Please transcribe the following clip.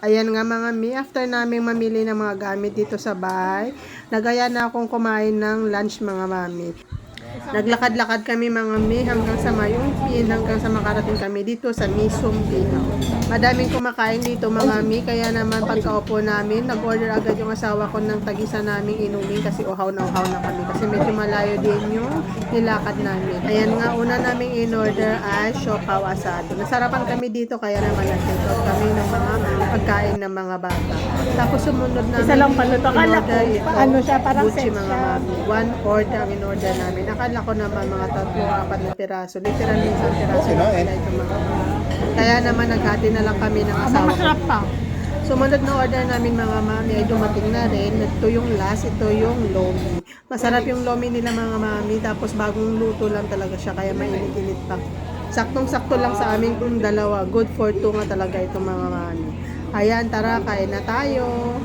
Ayan nga mga mi, after naming mamili ng mga gamit dito sa bahay, nagaya na akong kumain ng lunch mga mami. Naglakad-lakad kami mga mi hanggang sa Mayungpin, hanggang sa makarating kami dito sa Misum Pihaw. Madaming kumakain dito mga mi, kaya naman pagkaupo namin, nag-order agad yung asawa ko ng tagisa naming inumin kasi uhaw na uhaw na kami. Kasi medyo malayo din yung nilakad namin. Ayan nga, una naming in-order ay siopaw asado. Nasarapan kami dito kaya naman out kami ng mga pagkain ng mga bata. Tapos sumunod namin Isa lang pala to. Ko, in-order ito, ano siya, parang Gucci set mga siya. mami. One order ang in-order namin. Akala ko naman mga tatlo, apat na piraso. Literal isang piraso lang pala ito mga mami. Kaya naman naghati na lang kami ng asawa masarap pa. Sumunod na order namin mga mami ay dumating na rin. Ito yung last, ito yung lomi. Masarap yung lomi nila mga mami. Tapos bagong luto lang talaga siya kaya mainit-init pa. Saktong-sakto lang sa amin kung dalawa. Good for two nga talaga ito mga mami. Ayan, tara, kain na tayo.